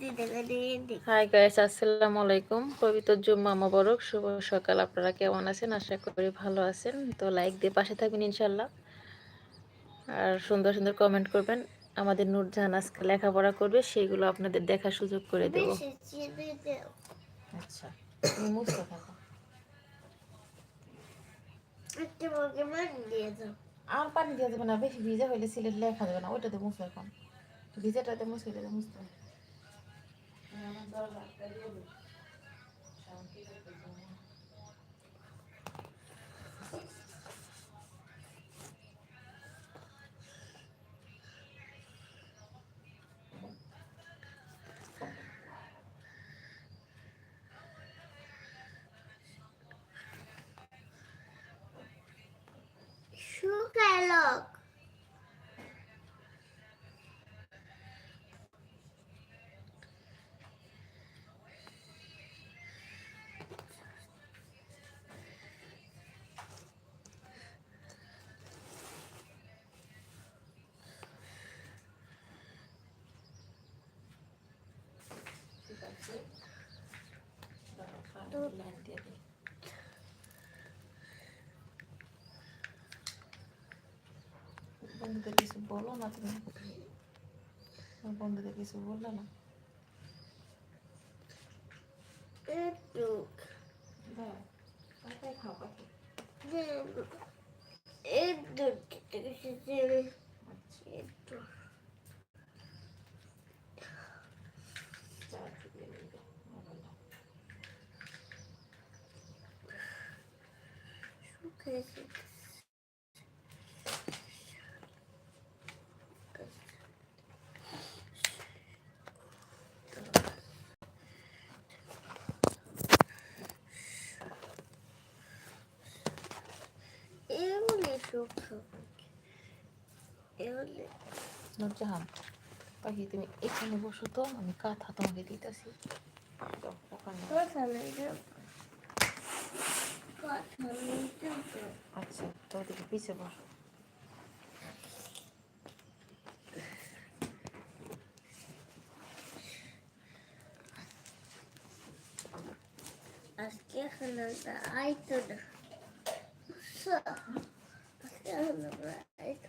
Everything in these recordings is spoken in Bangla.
হাই গাইস আসসালামু আলাইকুম। পবিত্র জুম্মা মোবারক, শুভ সকাল। আপনারা কেমন আছেন? আশা করি ভালো আছেন। তো লাইক দিয়ে পাশে থাকবেন ইনশাল্লাহ আর সুন্দর সুন্দর কমেন্ট করবেন। আমাদের নূরজাহান আজকে লেখাপড়া করবে সেইগুলো আপনাদের দেখার সুযোগ করে দেব। আচ্ছা। আর পানি দিয়ে দেবে না, বেশি ভিজা হইলে সিলেট লেখা দেবে না, ওইটাতে মুছো এখন ভিজাটাতে মুছে দিলে মুছতে Sugar look. হবে। শুকালক বন্ধুদের কিছু বলো না তুমি তোমার বন্ধুদের কিছু বললে না একটু দাও পাতায় খাও পাখি একটু একটু চা দিয়ে দিবে মোবাইলটা শুকাইছে এগুলি শুকনো এগুলি নুরজাহান পাখি তুমি এখানে বসো তো আমি কাঁথা তোমাকে দিতেছি আচ্ছা তো ওদিকে পিছিয়ে বসো আজকে খানাটা আইতো না? আজকে খানাটা আইতো তোরা শুকাবি কি মজা একটা বউ। মজা পাইলে।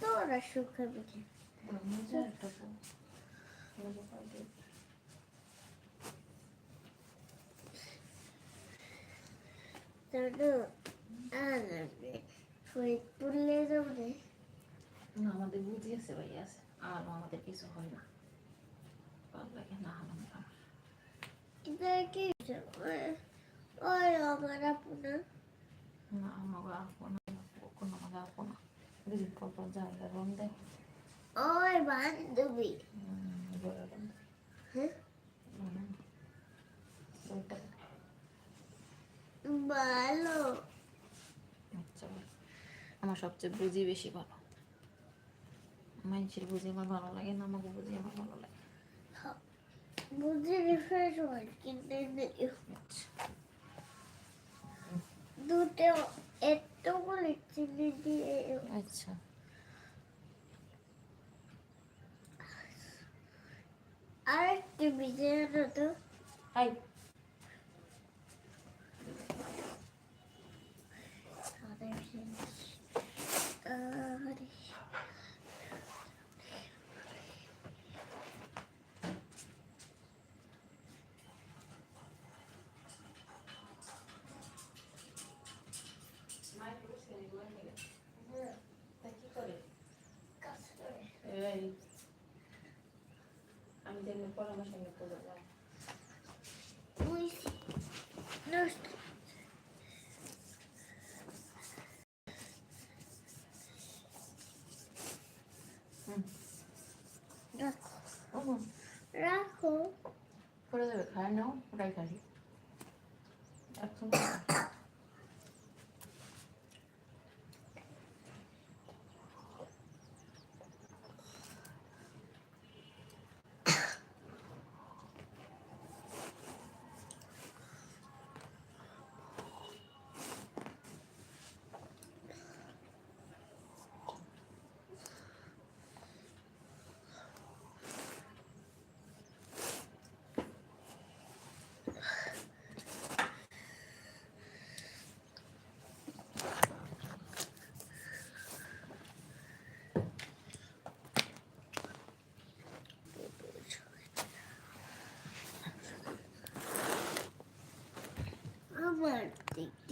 তোর আনবে ফরিদপুরে যাবে না আমাদের বুঝি আছে ভাই আছে আর আমাদের কিছু হয় না ভালো লাগে না আমার আমার। কি ওই আমার আপনা না আমাকে আপো না কোনো আমাকে আপো ভালো আচ্ছা আমার সবচেয়ে বুঝি বেশি ভালো মানুষের বুঝি আমার ভালো লাগে না আমাকে বুঝি আমার ভালো লাগে বুঝে রিফ্রেশ হয় কিনে দিও আচ্ছা দুটো এতগুলি চিনি দিয়ে আচ্ছা। আর একটু ভিজে তো হাই। এই আমি দেখলে পরামর্শ নিয়ে। হুম। রাখো। হুম, যাবে খায় নাও ওটাই খালি। এখন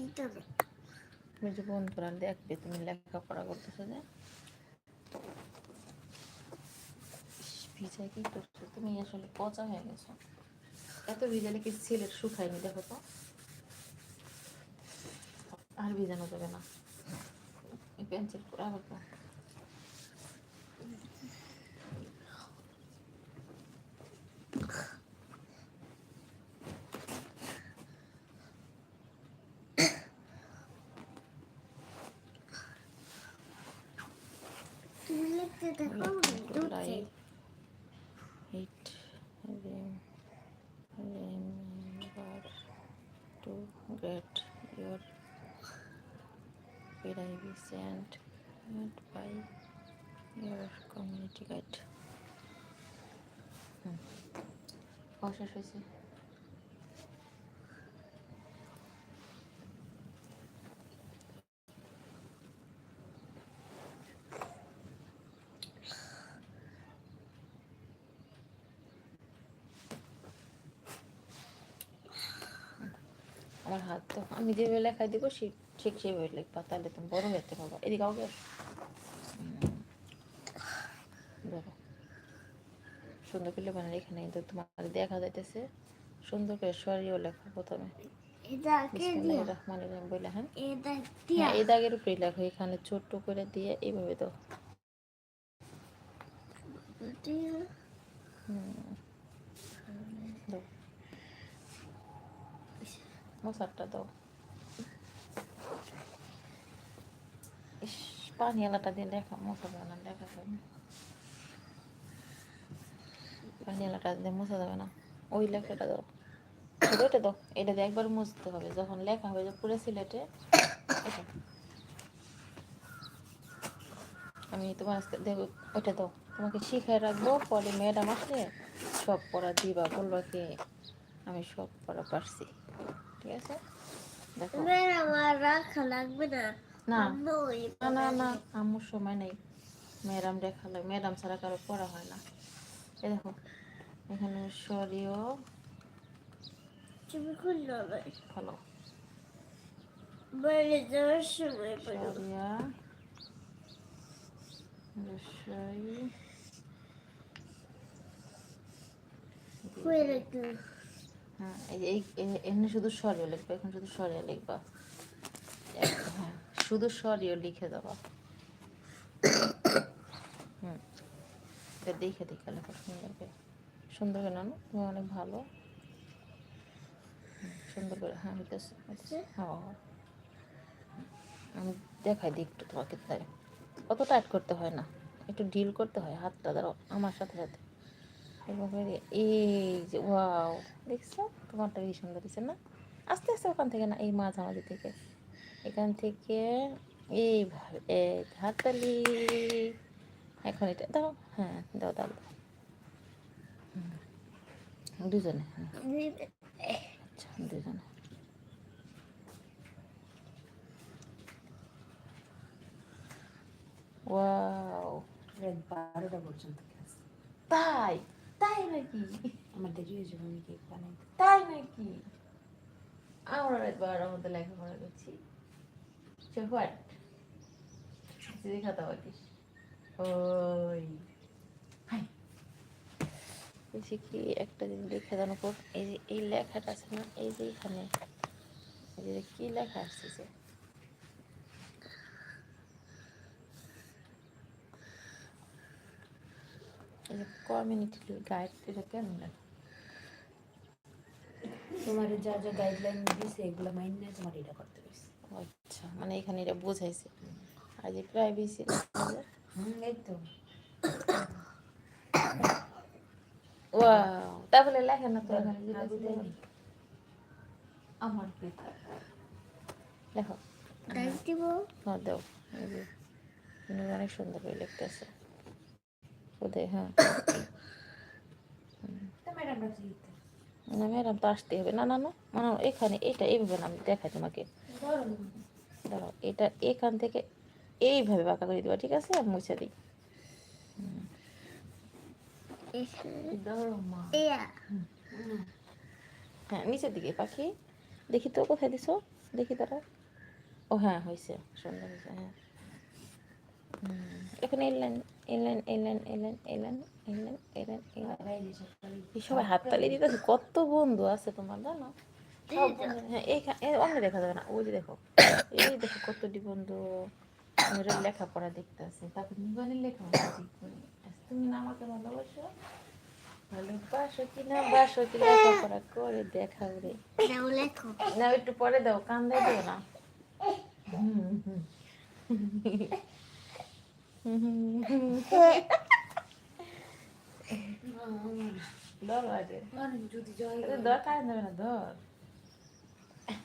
দিতে না তুমি যে বন্ধুরা দেখবে, তুমি লেখাপড়া করতেছো যে। ভিজায় ভিজা কি করছ? তুমি আসলে পচা হয়ে গেছো। এত ভিজালে কি ছেলের শুকায়নি দেখো তো। আর ভিজানো যাবে না। পেন্সিল পুরা হবে চাই It remember to get your privacy and not by your community guide. হুম। অশেষ হয়েছে আমার হাত তো আমি যেভাবে লেখা দিব সে ঠিক সেভাবে লিখবা তাহলে তুমি বড় হতে পারবা। এদিকে আগে দেখো। সুন্দর করে লেখা এখানে কিন্তু তোমার দেখা যাইতেছে। সুন্দর করে সরিয়েও লেখা প্রথমে। হ্যাঁ? হ্যাঁ, এই দাগের উপরে লেখো এখানে ছোট্ট করে দিয়ে এইভাবে দাও। দাও। মশারটা দাও। ইস পানি এলাটা দিয়ে লেখা মশা দেবে না লেখা যাবে না। পানি এলাটা দিয়ে মশা যাবে না। ওই লেখাটা দাও ওইটা দাও এটা একবার মুছতে হবে। যখন লেখা হবে যে পুরো সিলেটে, এটা। আমি তোমার আজকে দেখো ওইটা দাও। তোমাকে শিখায় রাখব, পরে ম্যাডাম আসলে সব পড়া দিবা, বলবা কি, আমি সব পড়া পারছি। ঠিক আছে? দেখো। আমার রাখা লাগবে না। না। না না না আমার সময় নেই। ম্যাডাম দেখা ম্যাডাম ছাড়া কারও পড়া হয় না। এই দেখো এখানে সরিও। তুমি খুললো ভালো বাইরে যাওয়ার সময় সরিয়া রসই হ্যাঁ এই এখানে শুধু সরিয়ে লিখবা এখন শুধু সরিয়ে লিখবা। শুধু সরিয়ে লিখে দেবা। হুম। দেখে দেখে লেখা সুন্দর করে সুন্দর করে নানো তুমি অনেক ভালো। সুন্দর করে হ্যাঁ। হ্যাঁ হ্যাঁ। আমি দেখাই দিই একটু তোমাকে, তাই। অত টাইট করতে হয় না। একটু ডিল করতে হয় হাতটা, ধরো, আমার সাথে সাথে। এই যে ওয়াও দেখছ? তোমারটা কি সুন্দর হয়েছে না? আস্তে আস্তে ওখান থেকে না, এই মাঝামাঝি থেকে। এখান থেকে এইভাবে এই হাততালি। এখন এটা দাও হ্যাঁ দাও দাও দাও। দুজনে হ্যাঁ। আচ্ছা দুজনে। ওয়াও। রাত বারোটা পর্যন্ত তাই তাই নাকি? আমার দেরি হয়ে যাবে আমি কেক বানাইতে তাই নাকি? আমরা রাত বারোটার মধ্যে লেখাপড়া করছি। কি একটা জিনিস লিখে দেন উপর এই যে, এই লেখাটা আছে না, এই যে এখানে। এই যে, কি লেখা আসছে যে? কমিউনিটি গাইড এটা লেখা তোমার যা যা গাইডলাইন দিয়েছে এগুলো মাইন না তোমার এটা করতে আচ্ছা মানে এখানে এটা বোঝাইছে। আর যে প্রাইভেসি হুম এই তো ওয়াও তারপরে না তো। আমার লেখো। হ্যাঁ দাও। অনেক সুন্দর করে লিখতেছে। ওদের হ্যাঁ। না ম্যাডাম তো আসতে হবে। না না না। মানে এখানে এটা এইভাবে না আমি দেখাই তোমাকে। দাঁড়াও, এটা এখান থেকে এইভাবে বাঁকা করে দিবা, ঠিক আছে? আমি মুছে দিই। হ্যাঁ নিচের দিকে পাখি। দেখি তো, কোথায় দিছো? দেখি তারা ও হ্যাঁ হয়েছে সুন্দর হয়েছে হ্যাঁ। এখন এলেন এলেন এলেন এলেন এলেন এলেন এলেন এলেন সবাই হাততালি দিতেছে, কত বন্ধু আছে তোমার, জানো? সব বন্ধু এইখানে অন্য দেখা যাবে না ওই যে দেখো এই দেখো কতটি বন্ধু ওরা লেখাপড়া দেখতেছে তারপর নিবানের লেখা তুমি না আমাকে ভালোবাসো ভালোবাসো কি না বাসো কি লেখাপড়া করে দেখাও রে না একটু পরে দাও কান্দাই দিও না হুম, হুম। ধরো আগে যদি দরকার দেবে না ধর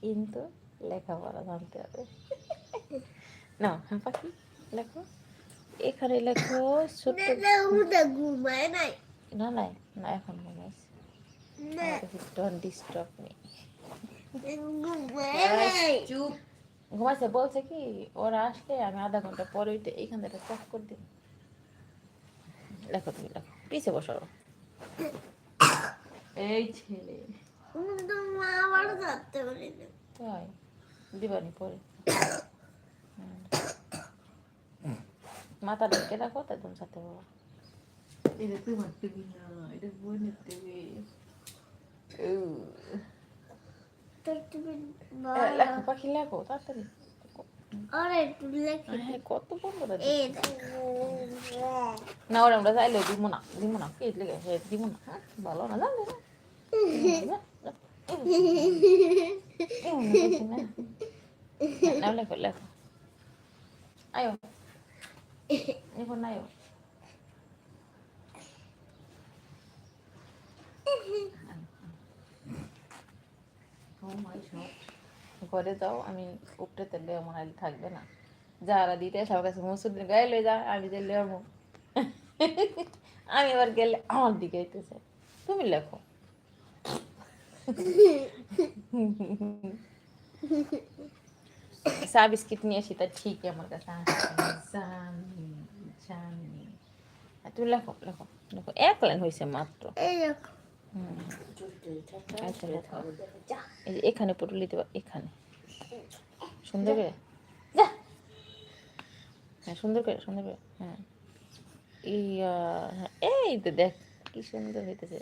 কিন্তু লেখাপড়া জানতে হবে। না হ্যাঁ পাখি লেখো। এখানে লেখো ছোট্ট ঘুমায় নাই। না নাই না এখন ঘুমাইছে না। ডোন্ট ডিস্টার্ব মি চুপ। ঘুমাইছে বলছে কি ওরা আসলে আমি আধা ঘণ্টা পরে উঠে এইখান থেকে চক করে দিন লেখো তুমি লেখো। পিছে বসো এই ছেলে। মা আবার ধরতে পারি না তাই? দিবানি পরে। মাথা ঢেকে রাখো একদম সাথে বাবা। এটা তোমার টিভি না এটা তুমি লেখো পাখি লেখো তাড়াতাড়ি। কত বন্ধুরা না ওরা আমরা চাইলেও দিব না দিব না। কে দিব না হ্যাঁ? ভালো না জানলে না। লেখো লেখো আয়ো এখন আয়ো ঘরে যাও আমি উপরে তেলে মনে থাকবে না যারা দিতে সবার কাছে মুসুর গায়ে লয়ে যা আমি যে লেবো আমি এবার গেলে আমার দিকে তুমি লেখো। চা বিস্কিট নিয়ে আসি তা ঠিকই আমার কাছে তুমি লেখো লেখো লেখো এক লাইন হয়েছে মাত্র এখানে পুটুলি দেবা এখানে সুন্দর করে হ্যাঁ সুন্দর করে সুন্দর করে হ্যাঁ, এই তো দেখ কি সুন্দর হইতেছে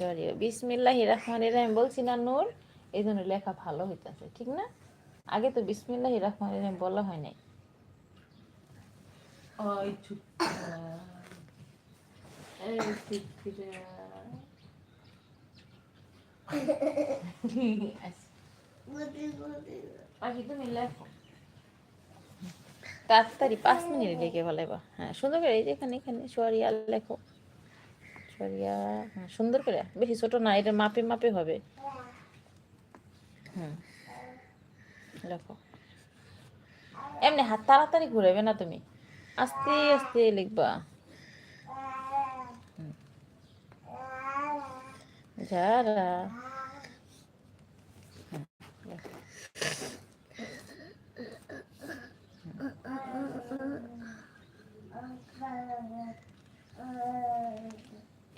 সরি বিসমিল্লাহ রহমান রহিম। বলছি না নূর এই জন্য লেখা ভালো হইতেছে ঠিক না? আগে তো বিসমিল্লাহ রহমান রহিম বলা হয় নাই। তাড়াতাড়ি পাঁচ মিনিট লিখে ফেলাইবা হ্যাঁ সুন্দর করে এই যে এখানে এখানে সরিয়া লেখো। সরিয়া হ্যাঁ সুন্দর করে? বেশি ছোট না, এটা মাপে মাপে হবে। হুম। লেখো এমনি হাত তাড়াতাড়ি ঘুরাবে না তুমি? আস্তে আস্তে লিখবা। যারা লেখো।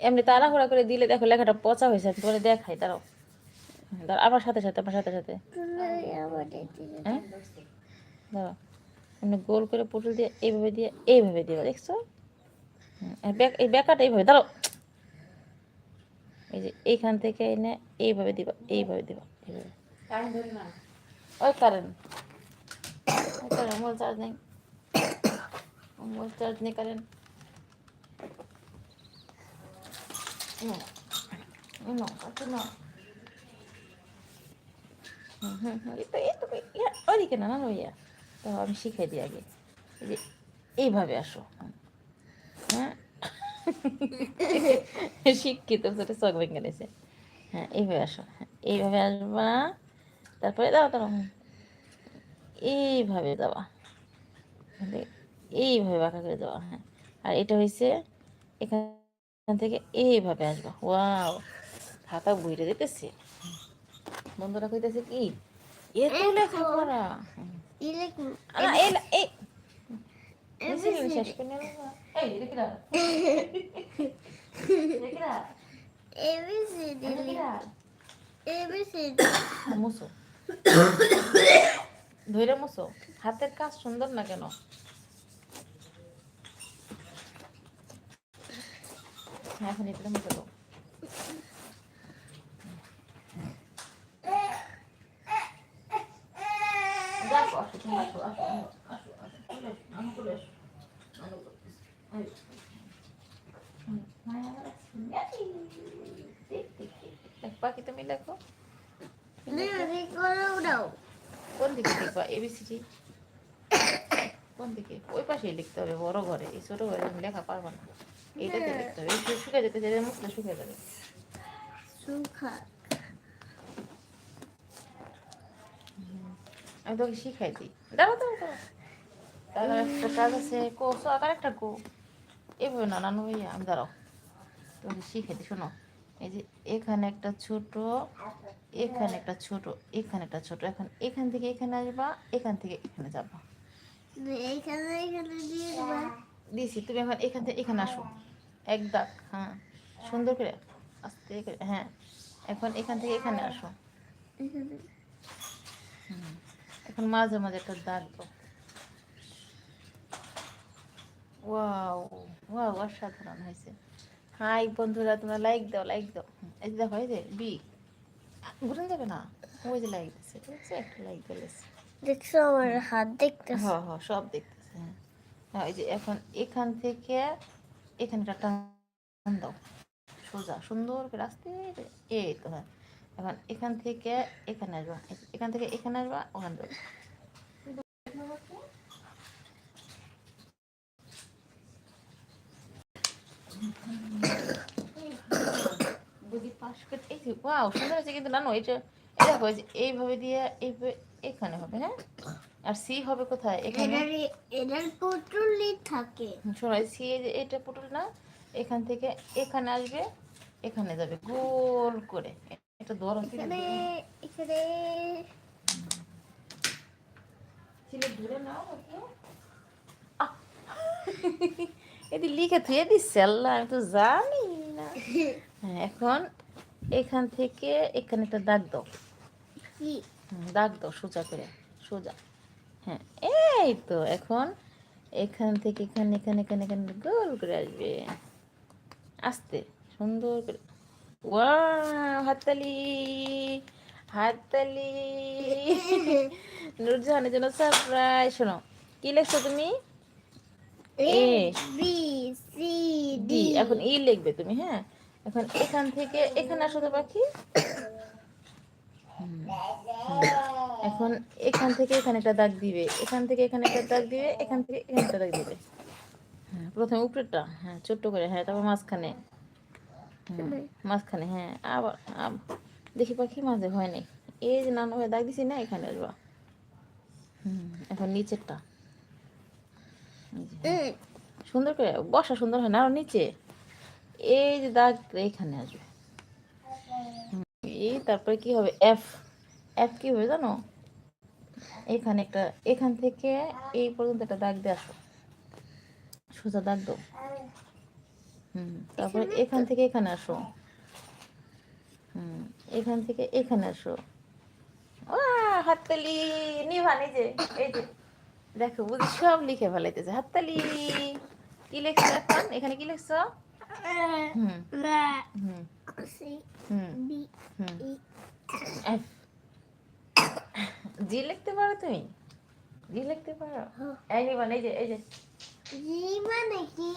এমনি তাড়াহুড়া করে দিলে দেখো লেখাটা পচা হয়েছে আমি তোমার দেখাই, দাঁড়াও। আবার সাথে সাথে, আমার সাথে সাথে। হ্যাঁ? এমনি গোল করে পুটুল দিয়ে এইভাবে দিয়ে, এইভাবে দিবা, দেখছ? এই ব্যাকাটা এইভাবে, দাঁড়াও। এই যে এইখান থেকে এনে এইভাবে দিবা এইভাবে দিবা, এইভাবে। ওই কারেন্ট। কারেন্ট মোবাইল চার্জ নেই। মোবাইল চার্জ নেই কারেন্ট। No. তো তো ইয়া, ইয়া তো দিই আগে যে এইভাবে আসো হ্যাঁ শিক্ষিত সেটা চোখ ভেঙে হ্যাঁ এইভাবে আসো হ্যাঁ এইভাবে আসবা তারপরে দাও হুম। এইভাবে দেওয়া এইভাবে বাঁকা করে দেওয়া হ্যাঁ আর এটা হয়েছে এখান থেকে এইভাবে আসবা। ওয়াও খাতা বইটা যেতেছে বন্ধুরা কইতেছে কি এ তো লেখাপড়া হুম। ইলেকট্রিক আলা, এই লা- এই। বেশি দিন শেষ করে নিলাম না। এই, দেখি না। দেখি না, এবিসিডি দেখি না। এবিসিডি মুছো। ধরে মুছো। হাতের কাজ সুন্দর না কেন হ্যাঁ, এখন এটা মুছে দাও দেখো, আসো, তুমি আসো, আসো, আসো, আসো, চলে এসো, আমার চলে এসো। আমার চলে এসো। এই। হুম, মায়া আমার আছে। এই, দেখ, দেখ, দেখ, দেখ, বাকি তুমি দাও কোন দিকে লিখবা এবিসিডি কোন দিকে? ওই পাশে লিখতে হবে বড় ঘরে এই ছোট ঘরে তুমি লেখা পারবা না। এইটাতে লিখতে হবে। এই শুকে যেতে যেতে মুখটা শুকে যাবে। আমি তোকে শিখাই দিই। দাঁড়া দাঁড়া দাঁড়া একটা কাজ আছে। কো সো আকার একটা কো। এভাবে না নানু ভাইয়া আমি দাঁড়াও। তোমাকে শিখাই দিই শোনো। এই যে এখানে একটা ছোট এখানে একটা ছোট এখানে একটা ছোট। এখন এখান থেকে এখানে আসবা এখান থেকে এখানে যাবা। এইখানে এইখানে দিয়ে দিবা। তুমি এখন এখান থেকে এখানে আসো। এক দাগ হ্যাঁ। সুন্দর করে আস্তে করে হ্যাঁ। এখন এখান থেকে এখানে আসো। এখন মাঝে মাঝে একটা দাগ দাও। ওয়াও ওয়াও অসাধারণ হয়েছে। হাই বন্ধুরা তোমরা লাইক দাও লাইক দাও। এই যে দেখো এই যে বি ঘুরে যাবে না? ওই যে লাইক দিচ্ছে ঠিক আছে? একটা লাইক দিলেছে দেখছ আমার হাত দেখতেছো? হ্যাঁ হ্যাঁ সব দেখতেছে হ্যাঁ। হ্যাঁ এই যে এখন এখান থেকে এখানে একটা দাও। সোজা, সুন্দর করে আসতে এই তো হ্যাঁ। এখন এখান থেকে এখানে আসবা এখান থেকে এখানে আসবা, ওখানে যে, এইভাবে দিয়ে, এইভাবে এখানে হবে হ্যাঁ? আর সি হবে কোথায়? এখানে? এটার এটার থাকে। শোনো সি এটা পুটুল না এখান থেকে এখানে আসবে এখানে যাবে গোল করে। এটা ধরো এখানে এখানে। ছিলে দূরে নাও। আহ! লিখে থুয়ে দিচ্ছে আল্লাহ আমি তো জানি না। হ্যাঁ এখন এখান থেকে এখানে একটা দাগ দাও। কি? দাগ দাও সোজা করে সোজা। হ্যাঁ এই তো এখন এখান থেকে এখানে এখানে এখানে এখানে গোল করে আসবে। আস্তে সুন্দর করে। ওয়া হাততালি হাততালি। নুরজাহানের জন্য সারপ্রাইজ শোনো কি লিখছো তুমি? এ বি সি ডি এখন ই লিখবে তুমি হ্যাঁ? এখন এখান থেকে এখানে আসো তো পাখি। এখন এখান থেকে এখানে একটা দাগ দিবে এখান থেকে এখানে একটা দাগ দিবে এখান থেকে এখানে একটা দাগ দিবে। হ্যাঁ প্রথমে উপরেরটা হ্যাঁ ছোট্ট করে হ্যাঁ তারপর মাঝখানে। মাঝখানে হ্যাঁ আবার দেখি পাখি মাঝে হয় নাই। এই যে নানু ভাই দাগ দিছি না এখানে আসবা। হুম এখন নিচেরটা। এই সুন্দর করে বসা সুন্দর হয় না আরও নিচে। এই যে দাগ এখানে আসবে। এই তারপরে কি হবে? এফ এফ কি হবে জানো? এখানে একটা এখান থেকে এই পর্যন্ত একটা দাগ দিয়ে আসো। সোজা দাগ দাও। হুম তারপরে এখান থেকে এখানে আসো। হুম এখান থেকে এখানে আসো। আহ, হাততালি নিভা নিজে। এই যে দেখো বুঝি সব লিখে ফেলাইতেছে। হাততালি কি লিখছো এখন? এখানে কি লিখছো? হুম। হুম সি হুম হুম জি লিখতে পারো তুমি জি লিখতে পারো। এই নিবান এই যে এই যে। জি মানে কি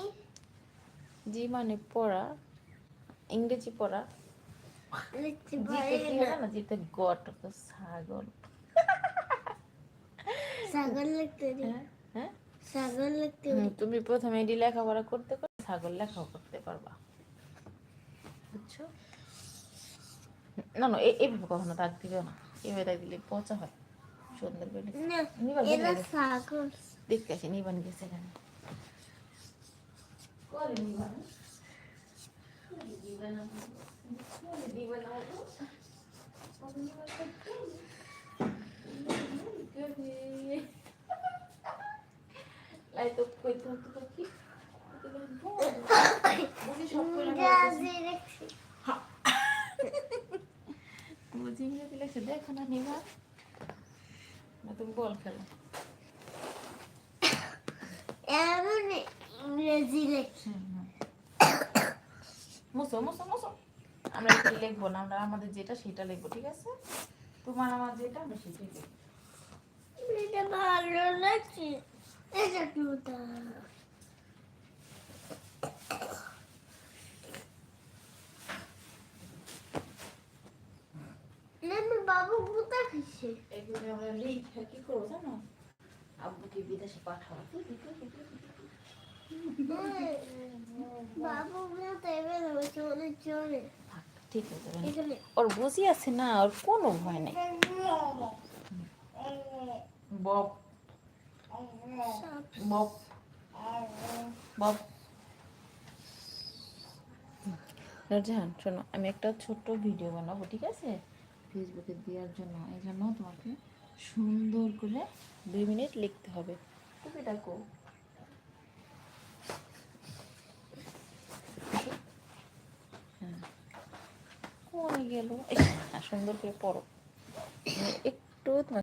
জি মানে পড়া। ইংরেজি পড়া লিখতে জিতে না। জিতে গট তো ছাগল। ছাগল লিখতে হ্যাঁ হ্যাঁ। ছাগল লিখতে তুমি প্রথমে এডি লেখাপড়া করতে করতে ছাগল লেখাও করতে পারবা। বুঝছ? না না এইভাবে কখনো দাগ দিবে না। এইভাবে দাগ দিলে পচা হয়। সুন্দর করে লিখছে। না নিবার এটা বের গেছে। সাগর দেখতে আসি নিবান গেছে এখানে বুঝি দেখো না নিবা না তুমি বল খেলো। ইংরেজি লেখছি মুসো মুসো মুসো আমরা এটা লিখব না? আমরা আমাদের যেটা সেটা লিখব ঠিক আছে? তোমার আমার যেটা আমরা সেটাই লিখব। এটা ভালো লাগছে। এটা টুটা আমি বাবু কোথা এগুলো আমরা লিখে কি করব জানো? আব্বুকে বিদেশে পাঠাবো। ঠিক আছে ওর বুঝি আছে না ওর কোনো ভয় নেই। বব। বব। বব। নূরজাহান শোনো আমি একটা ছোট্ট ভিডিও বানাবো ঠিক আছে? ফেসবুকে দেওয়ার জন্য এই জন্য তোমাকে সুন্দর করে দুই মিনিট লিখতে হবে। তুমি ডাকো কোনে গেল। সুন্দর করে পড়ো। একটু তোমাকে